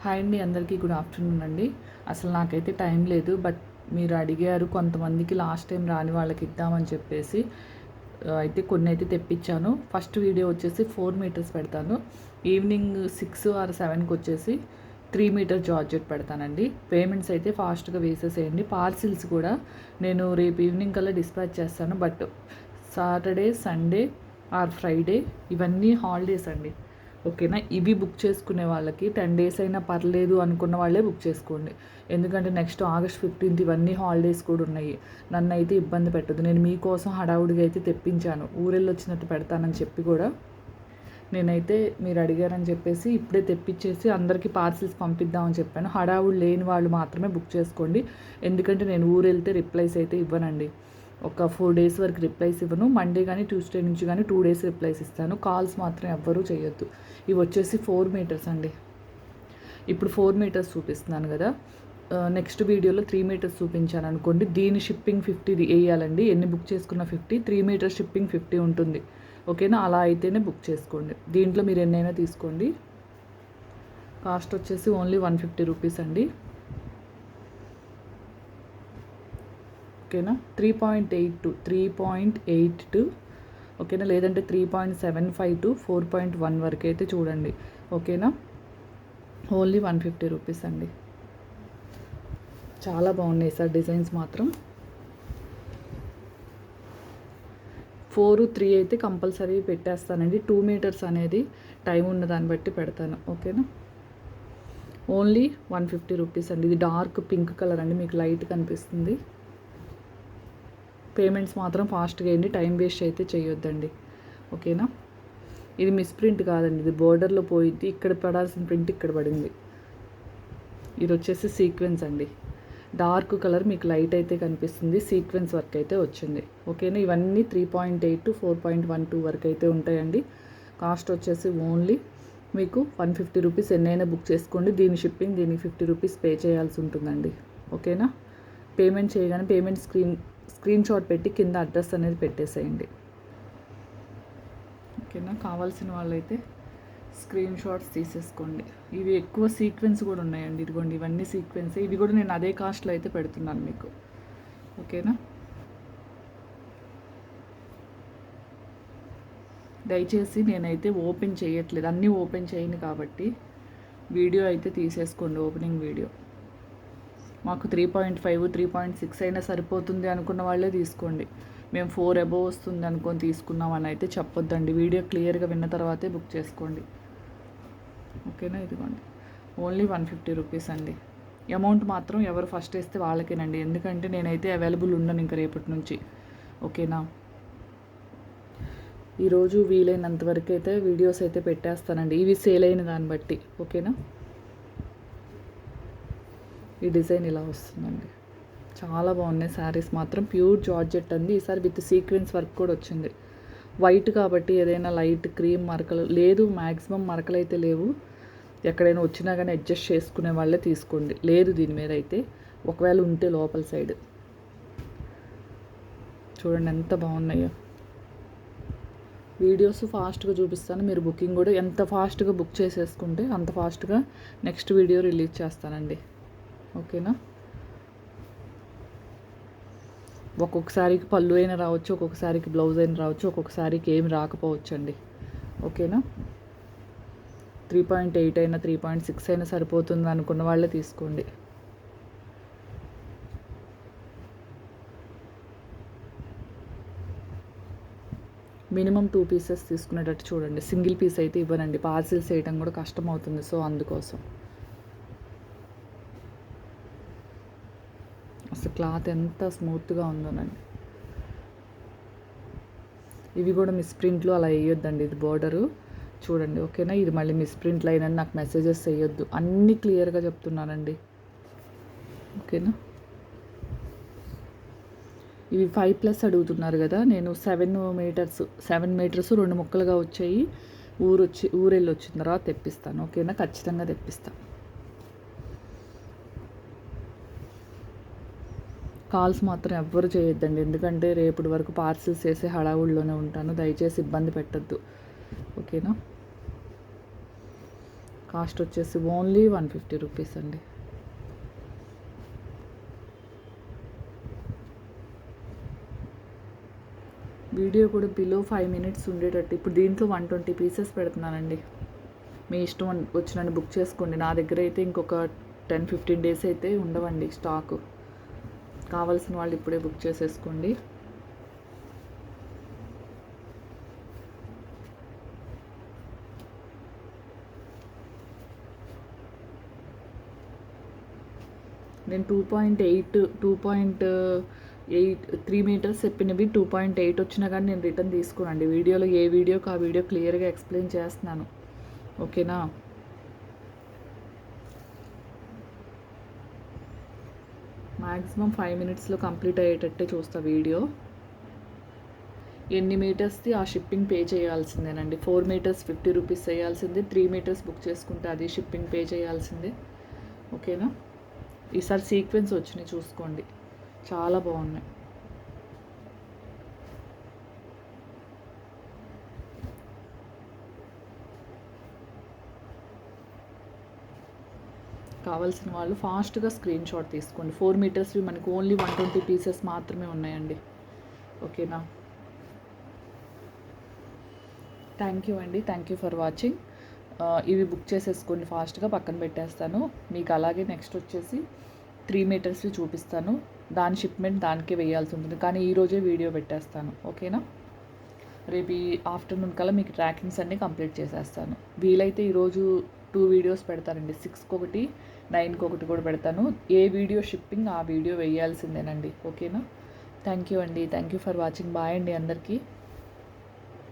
Hi అండి అందరికీ good afternoon అండి. అసలు నాకైతే టైం లేదు బట్ మీరు అడిగారు కొంతమందికి లాస్ట్ టైం రాని వాళ్ళకి ఇద్దామని చెప్పేసి. అయితే కొన్ని అయితే తెప్పించాను. ఫస్ట్ వీడియో వచ్చేసి ఫోర్ మీటర్స్ పెడతాను. ఈవినింగ్ సిక్స్ ఆర్ సెవెన్కి వచ్చేసి త్రీ మీటర్ జార్జెట్ పెడతానండి. పేమెంట్స్ అయితే ఫాస్ట్గా వేసేసేయండి. పార్సిల్స్ కూడా నేను రేపు ఈవినింగ్ కల్లా డిస్పాచ్ చేస్తాను. But Saturday Sunday or Friday ఇవన్నీ హాలిడేస్ అండి. ఓకేనా? ఇవి బుక్ చేసుకునే వాళ్ళకి టెన్ డేస్ అయినా పర్లేదు అనుకున్న వాళ్ళే బుక్ చేసుకోండి. ఎందుకంటే నెక్స్ట్ ఆగస్ట్ ఫిఫ్టీన్త్ ఇవన్నీ హాలిడేస్ కూడా ఉన్నాయి. నన్ను అయితే ఇబ్బంది పెట్టదు నేను మీకోసం హడావుడిగా అయితే తెప్పించాను. ఊరెళ్ళి వచ్చినట్టు పెడతానని చెప్పి కూడా నేనైతే మీరు అడిగారని చెప్పేసి ఇప్పుడే తెప్పించేసి అందరికీ పార్సిల్స్ పంపిద్దామని చెప్పాను. హడావుడు లేని వాళ్ళు మాత్రమే బుక్ చేసుకోండి. ఎందుకంటే నేను ఊరు వెళ్తే రిప్లైస్ అయితే ఇవ్వనండి. ఒక ఫోర్ డేస్ వరకు రిప్లైస్ ఇవ్వను. మండే కానీ ట్యూస్డే నుంచి కానీ టూ డేస్ రిప్లైస్ ఇస్తాను. కాల్స్ మాత్రం ఎవ్వరూ చేయొద్దు. ఇవి వచ్చేసి ఫోర్ మీటర్స్ అండి. ఇప్పుడు ఫోర్ మీటర్స్ చూపిస్తున్నాను కదా. నెక్స్ట్ వీడియోలో త్రీ మీటర్స్ చూపించాను అనుకోండి. దీని షిప్పింగ్ ఫిఫ్టీ వేయాలండి. ఎన్ని బుక్ చేసుకున్న fifty three metres shipping fifty ఉంటుంది. ఓకేనా అలా అయితేనే బుక్ చేసుకోండి. దీంట్లో మీరు ఎన్నైనా తీసుకోండి. కాస్ట్ వచ్చేసి ఓన్లీ వన్ ఫిఫ్టీ రూపీస్ అండి. ఓకేనా? Three point eight two three point eight two ఓకేనా? లేదంటే three point seven five to four point one వరకు అయితే చూడండి. ఓకేనా? ఓన్లీ వన్ ఫిఫ్టీ రూపీస్ అండి. చాలా బాగున్నాయి సార్ డిజైన్స్ మాత్రం. ఫోర్ త్రీ అయితే కంపల్సరీ పెట్టేస్తానండి. టూ మీటర్స్ అనేది టైం ఉన్న దాన్ని బట్టి పెడతాను. ఓకేనా? ఓన్లీ వన్ ఫిఫ్టీ రూపీస్ అండి. ఇది డార్క్ పింక్ కలర్ అండి. మీకు లైట్ కనిపిస్తుంది. పేమెంట్స్ మాత్రం ఫాస్ట్గా వేయండి టైం వేస్ట్ అయితే చేయొద్దండి. ఓకేనా? ఇది మిస్ ప్రింట్ కాదండి. ఇది బోర్డర్లో పోయింది. ఇక్కడ పడాల్సిన ప్రింట్ ఇక్కడ పడింది. ఇది వచ్చేసి సీక్వెన్స్ అండి. డార్క్ కలర్ మీకు లైట్ అయితే కనిపిస్తుంది. సీక్వెన్స్ వర్క్ అయితే వచ్చింది. ఓకేనా? ఇవన్నీ three point eight to four point one two వరకు అయితే ఉంటాయండి. కాస్ట్ వచ్చేసి ఓన్లీ మీకు వన్ ఫిఫ్టీ రూపీస్ ఎన్నైనా బుక్ చేసుకోండి. దీని షిప్పింగ్ దీనికి ఫిఫ్టీ రూపీస్ పే చేయాల్సి ఉంటుందండి. ఓకేనా? పేమెంట్ చేయగానే పేమెంట్ స్క్రీన్ స్క్రీన్ షాట్ పెట్టి కింద అడ్రస్ అనేది పెట్టేసేయండి. ఓకేనా? కావాల్సిన వాళ్ళైతే స్క్రీన్ షాట్స్ తీసేసుకోండి. ఇవి ఎక్కువ సీక్వెన్స్ కూడా ఉన్నాయండి. ఇదిగోండి ఇవన్నీ సీక్వెన్స్. ఇవి కూడా నేను అదే కాస్ట్లో అయితే పెడుతున్నాను మీకు. ఓకేనా? దయచేసి నేనైతే ఓపెన్ చేయట్లేదు. అన్నీ ఓపెన్ చేయను కాబట్టి వీడియో అయితే తీసేసుకోండి ఓపెనింగ్ వీడియో. మాకు three point five three point six అయినా సరిపోతుంది అనుకున్న వాళ్ళే తీసుకోండి. మేము ఫోర్ అబోవ్ వస్తుంది అనుకొని తీసుకున్నామని అయితే చెప్పొద్దండి. వీడియో క్లియర్గా విన్న తర్వాతే బుక్ చేసుకోండి. ఓకేనా? ఇదిగోండి. ఓన్లీ వన్ ఫిఫ్టీ రూపీస్ అండి. అమౌంట్ మాత్రం ఎవరు ఫస్ట్ వేస్తే వాళ్ళకేనండి. ఎందుకంటే నేనైతే అవైలబుల్ ఉండను ఇంకా రేపటి నుంచి. ఓకేనా? ఈరోజు వీలైనంత వరకు అయితే వీడియోస్ అయితే పెట్టేస్తానండి. ఇవి సేల్ అయిన దాన్ని బట్టి. ఓకేనా? ఈ డిజైన్ ఇలా వస్తుందండి. చాలా బాగున్నాయి. శారీస్ మాత్రం ప్యూర్ జార్జెట్ అండి. ఈసారి విత్ సీక్వెన్స్ వర్క్ కూడా వచ్చింది. వైట్ కాబట్టి ఏదైనా లైట్ క్రీమ్ మరకలు లేదు. మ్యాక్సిమం మరకలు అయితే లేవు. ఎక్కడైనా వచ్చినా కానీ అడ్జస్ట్ చేసుకునే వాళ్ళే తీసుకోండి. లేదు దీని మీద అయితే. ఒకవేళ ఉంటే లోపల సైడ్. చూడండి ఎంత బాగున్నాయో. వీడియోస్ ఫాస్ట్గా చూపిస్తాను. మీరు బుకింగ్ కూడా ఎంత ఫాస్ట్గా బుక్ చేసేసుకుంటే అంత ఫాస్ట్గా నెక్స్ట్ వీడియో రిలీజ్ చేస్తానండి. ఓకేనా? ఒక్కొక్కసారికి పళ్ళు అయినా రావచ్చు ఒక్కొక్కసారికి బ్లౌజ్ అయినా రావచ్చు ఒక్కొక్కసారికి ఏం రాకపోవచ్చు అండి ఓకేనా? త్రీ పాయింట్ ఎయిట్ అయినా త్రీ పాయింట్ సిక్స్ అయినా సరిపోతుంది అనుకున్న వాళ్ళే తీసుకోండి. మినిమం టూ పీసెస్ తీసుకునేటట్టు చూడండి. సింగిల్ పీస్ అయితే ఇవ్వనండి. పార్సిల్స్ వేయడం కూడా కష్టం అవుతుంది సో అందుకోసం. అసలు క్లాత్ ఎంత స్మూత్గా ఉందోనండి ఇవి కూడా మిస్ ప్రింట్లు అలా వేయొద్దండి ఇది బోర్డరు. చూడండి ఓకేనా? ఇది మళ్ళీ మిస్ ప్రింట్లు అయినా నాకు మెసేజెస్ వేయొద్దు. అన్నీ క్లియర్గా చెప్తున్నానండి. ఓకేనా? ఇవి ఫైవ్ ప్లస్ అడుగుతున్నారు కదా నేను సెవెన్ మీటర్స్ సెవెన్ మీటర్స్ రెండు ముక్కలుగా వచ్చాయి. ఊరు వచ్చి ఊరెళ్ళి వచ్చిన తర్వాత తెప్పిస్తాను. ఓకేనా? ఖచ్చితంగా తెప్పిస్తాను కాల్స్ మాత్రం ఎవ్వరు చేయొద్దండి. ఎందుకంటే రేపటి వరకు పార్సిల్స్ చేసే హడావుడిలోనే ఉంటాను. దయచేసి ఇబ్బంది పెట్టద్దు. ఓకేనా? కాస్ట్ వచ్చేసి ఓన్లీ వన్ ఫిఫ్టీ రూపీస్ అండి. వీడియో కూడా బిలో ఫైవ్ మినిట్స్ ఉండేటట్టు. ఇప్పుడు దీంట్లో వన్ ట్వంటీ పీసెస్ పెడుతున్నానండి. మీ ఇష్టం వచ్చినని బుక్ చేసుకోండి. నా దగ్గర అయితే ఇంకొక టెన్ ఫిఫ్టీన్ డేస్ అయితే ఉండవండి స్టాకు. కావాల్సిన వాళ్ళు ఇప్పుడే బుక్ చేసేసుకోండి. నేను two point eight two point eight three metres చెప్పినవి టూ పాయింట్ ఎయిట్ వచ్చినా కానీ నేను రిటర్న్ తీసుకోనండి. వీడియోలో ఏ వీడియోకి ఆ వీడియో క్లియర్గా ఎక్స్ప్లెయిన్ చేస్తున్నాను. ఓకేనా? మ్యాక్సిమం ఫైవ్ మినిట్స్లో కంప్లీట్ అయ్యేటట్టే చూస్తా వీడియో. ఎన్ని మీటర్స్ది ఆ షిప్పింగ్ పే చేయాల్సిందేనండి? ఫోర్ మీటర్స్ ఫిఫ్టీ రూపీస్ చేయాల్సింది త్రీ మీటర్స్ బుక్ చేసుకుంటే అది షిప్పింగ్ పే చేయాల్సిందే. ఓకేనా? ఈసారి సీక్వెన్స్ వచ్చినాయి చూసుకోండి. చాలా బాగున్నాయి. కావాల్సిన వాళ్ళు ఫాస్ట్గా స్క్రీన్ షాట్ తీసుకోండి. ఫోర్ మీటర్స్వి మనకు ఓన్లీ వన్ ట్వంటీ పీసెస్ మాత్రమే ఉన్నాయండి. ఓకేనా? థ్యాంక్ యూ అండి. థ్యాంక్ యూ ఫర్ వాచింగ్ ఇవి బుక్ చేసేసుకోండి ఫాస్ట్గా పక్కన పెట్టేస్తాను. మీకు అలాగే నెక్స్ట్ వచ్చేసి త్రీ మీటర్స్వి చూపిస్తాను. దాని షిప్మెంట్ దానికే వేయాల్సి ఉంటుంది. కానీ ఈరోజే వీడియో పెట్టేస్తాను. ఓకేనా? రేపు ఈ ఆఫ్టర్నూన్ కల్లా మీకు ట్రాకింగ్స్ అన్నీ కంప్లీట్ చేసేస్తాను. వీలైతే ఈరోజు టూ వీడియోస్ పెడతానండి. సిక్స్కి ఒకటి నైన్కి ఒకటి కూడా పెడతాను. ఏ వీడియో షిప్పింగ్ ఆ వీడియో వేయాల్సిందేనండి. ఓకేనా? థ్యాంక్ యూ అండి. Thank you for watching. Bye అండి అందరికీ.